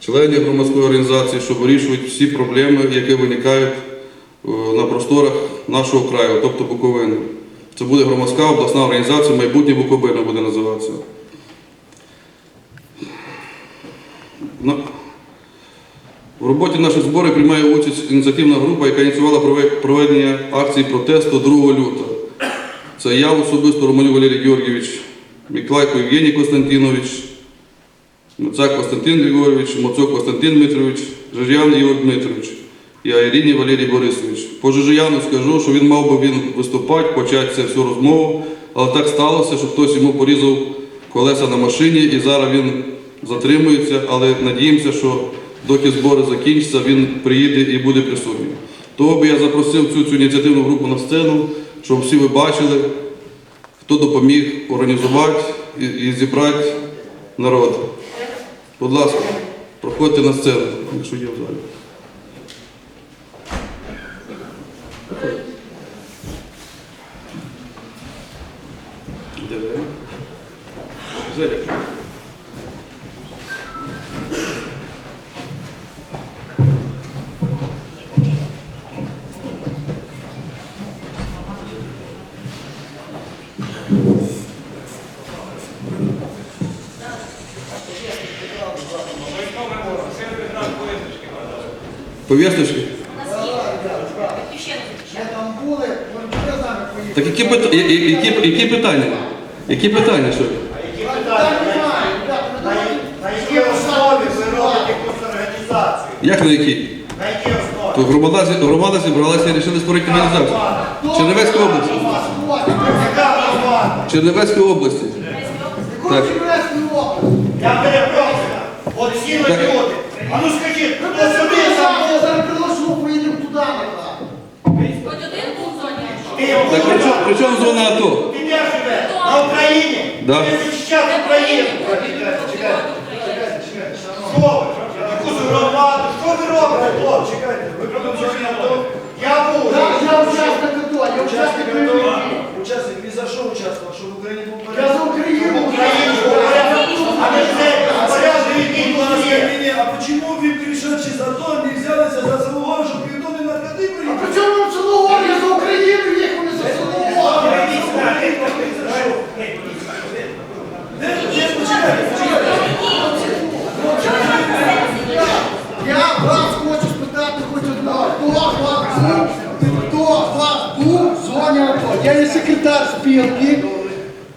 членів громадської організації, що вирішують всі проблеми, які виникають е, на просторах нашого краю, тобто Буковини. Це буде громадська обласна організація, майбутнє Буковина буде називатися. В роботі наших зборів приймає участь ініціативна група, яка ініціювала проведення акції протесту 2 лютого. Це я особисто Романюк Валерій Георгійович, Міклайко Євгеній Константинович, Муцак Костянтин Григорович, Моцок Костянтин Дмитрович, Жижян Ігор Дмитрович і Айріні Валерій Борисович. По Жижияну скажу, що він мав би він виступати, почати цю всю розмову, але так сталося, що хтось йому порізав колеса на машині і зараз він затримується, але надіємося, що доки збори закінчаться, він приїде і буде присутній. Того би я запросив цю, цю ініціативну групу на сцену, щоб всі ви бачили, хто допоміг організувати і, і зібрати народ. Будь ласка, проходьте на сцену, якщо є в залі. Поїхали. Так які, пит- я- я- які, які питання? Які питання? Що? На якій основі ви робите організацію? Як на які? На якій основі? То громада, громада зібралася і вирішили створити організацію. Чернівецька область. Яка? Чернівецької області. Так. Я перепрошую. От сіли люди. А ну скажіть, хто собі зараз Так при чому, при чому зона АТО? Ти де живеш? На Україні? Да. Ти захищати Україну. Чекайте, чекайте, чекайте, чекайте. Що ви? Якусь громаду? Що ви робите, хлопці? Чекайте, ви продовжуєте АТО? Я був. Я учасник АТО, я учасник бойових дій. Учасник, ви за що участвував? Щоб в Україні був Я порядок? за Україну. Україну, а не все, порядок, який Ну, тут є. не, а почему вы, пришедшие за то, не взялися за самого, щоб ніхто не наркоти А приїхав? при чому вам Соловор? Я за Україну їхав, не за Соловор. Де, де, почекайте, почекайте. Я вас хочу спитати хоч одного. Хто з вас був? Хто з вас був в зоні АТО? Я є спілки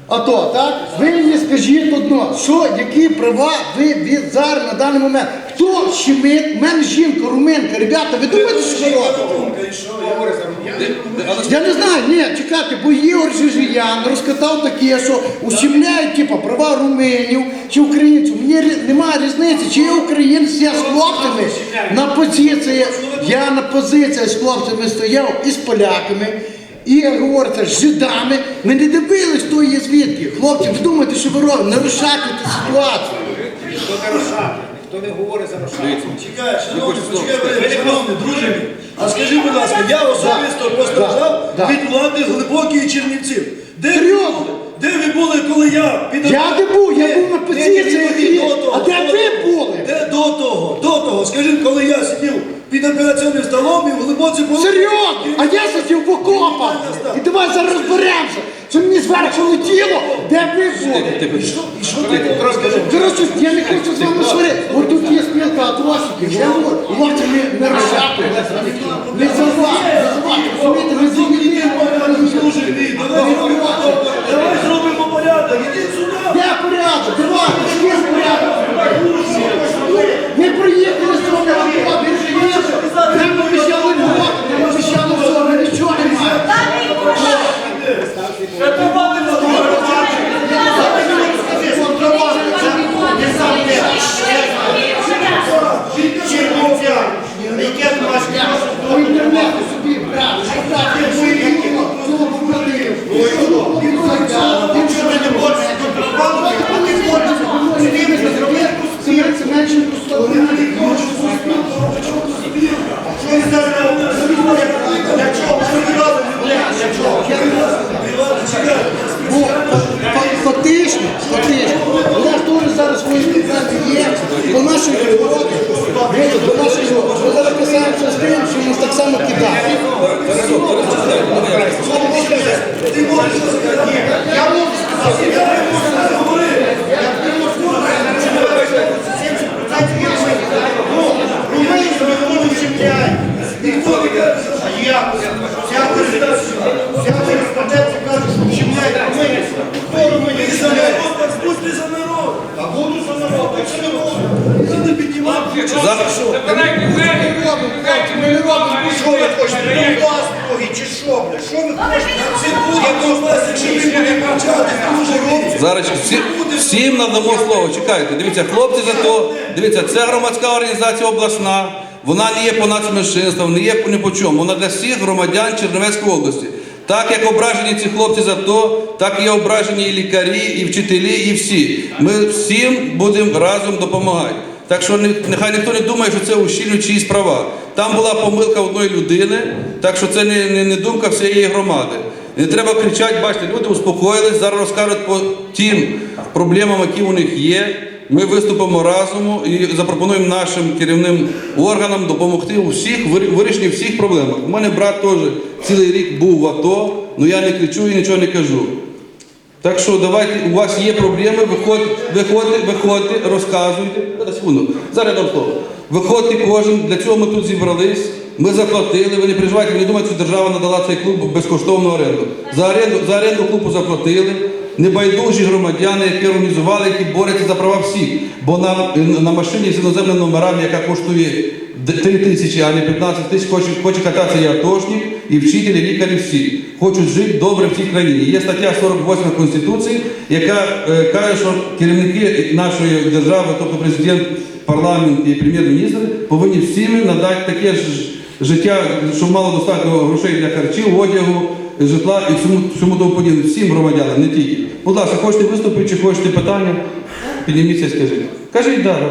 АТО, так? Ви мені скажіть одно, що, які права ви від зараз на даний момент? Хто щемить? У мене жінка, руминка, ребята, ви думаєте, що робите? Я не знаю, ні, чекайте, бо Ігор Жижиян розкатав таке, що ущемляють типу, права руминів чи українців. Мені рі- немає різниці, чи я українець, я з хлопцями на позиції, я на позиції з хлопцями стояв і з поляками. І як говориться, з жидами. Ми не дивились, хто є звідки. Хлопці, ви думаєте, що ви робите? Нарушайте ситуацію. Ніхто не розшати, ніхто не говорить за розшати. Чекай, хочете почекай? Валерій, друже мій. А скажи, будь ласка, я особисто постраждав да. від влади глибокої Чернівців. Де ви Серйозно? були? Де ви були, коли я під Я не був, я був на того, А де ви були? Де до того, до того. Скажи, коли я сидів під операційним столом і в глибоці були... Серйозно? А я сидів в окопах. І давай зараз розберемося. Це мені зверху летіло? Де внизу. І що, ти розкажи? Коротше, я не хочу з вами сварити. От тут є спілка атросиків. Я говорю, не, не фактично, фактично, у нас теж зараз свої підтримки є по нашої роботі, до нашої роботи. Ми зараз писаємося з тим, що нас так само кидає. Ти я можу сказати, я не можу Ніхто не каже, а я. Чи що, бля? Що ви хочете? Це буде можливість, якщо він буде кричати, дуже робить. Зараз всі, всім надамо слово. Чекайте, дивіться, хлопці зато, дивіться, це громадська організація обласна. Вона не є по нацменшинствам, не є ні по чому. Вона для всіх громадян Чернівецької області. Так як ображені ці хлопці за то, так і ображені і лікарі, і вчителі, і всі. Ми всім будемо разом допомагати. Так що нехай ніхто не думає, що це ущільнює чиїсь права. Там була помилка одної людини, так що це не, не, не думка всієї громади. Не треба кричати, бачите, люди успокоїлись, зараз розкажуть по тим проблемам, які у них є. Ми виступимо разом і запропонуємо нашим керівним органам допомогти у всіх вирішенні всіх проблем. У мене брат теж цілий рік був в АТО, але я не кричу і нічого не кажу. Так що давайте, у вас є проблеми, виходьте, виходьте, виходьте, розказуйте. Зараз дам слово. Виходьте кожен, для цього ми тут зібрались. Ми заплатили, ви не переживайте, ви не думаєте, що держава надала цей клуб безкоштовну оренду. За оренду, за оренду клубу заплатили. Небайдужі громадяни, які організували, які борються за права всіх. Бо на, на машині з іноземними номерами, яка коштує 3 тисячі, а не 15 тисяч, хоче, хоче кататися і атошник, і вчителі, і лікарі всі. Хочуть жити добре в цій країні. Є стаття 48 Конституції, яка е, каже, що керівники нашої держави, тобто президент, парламент і прем'єр-міністр, повинні всім надати таке ж життя, щоб мало достатньо грошей для харчів, одягу, житла і всьому, всьому тому подібне. Всім громадянам, не тільки. Будь ласка, хочете виступити чи хочете питання? Підніміться і скажіть. Кажіть, да, да.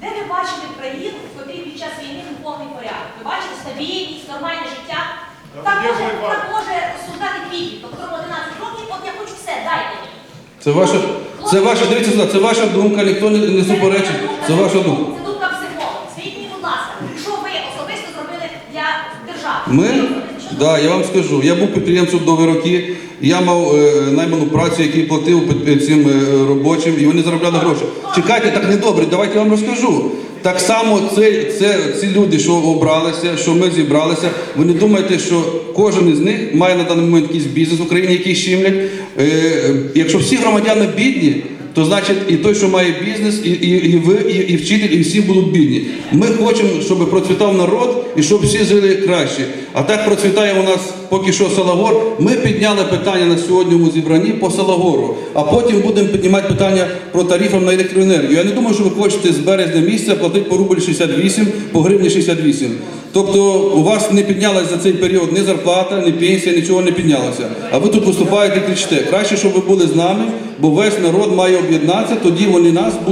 Де ви бачите країну, в котрій під час війни був повний порядок? Ви бачите стабільність, нормальне життя? Так може, так може розсуждати квіті. Тобто 11 років, от я хочу все, дайте мені. Це ваша, це ваша, дивіться сюди, це ваша думка, ніхто не, не суперечить. Це ваша думка. Це думка психолога. Скажіть мені, будь ласка, що ви особисто зробили для держави? Ми, да, я вам скажу, я був підприємцем довгі роки, я мав е, найману працю, який платив під- цим е, робочим, і вони заробляли гроші. Чекайте, так не добре, давайте я вам розкажу. Так само це, це, ці люди, що обралися, що ми зібралися, ви не думаєте, що кожен із них має на даний момент якийсь бізнес в Україні, який щемлять. Е, е, якщо всі громадяни бідні, то значить і той, що має бізнес, і, і, і ви, і, і вчитель, і всі будуть бідні. Ми хочемо, щоб процвітав народ і щоб всі жили краще. А так процвітає у нас поки що Салагор. Ми підняли питання на сьогоднішньому зібранні по Салагору, а потім будемо піднімати питання про тарифи на електроенергію. Я не думаю, що ви хочете з березня місяця платити по рубль 68, по гривні 68. Тобто у вас не піднялася за цей період ні зарплата, ні пенсія, нічого не піднялося. А ви тут виступаєте і кричите. Краще, щоб ви були з нами, бо весь народ має об'єднатися, тоді вони нас будуть.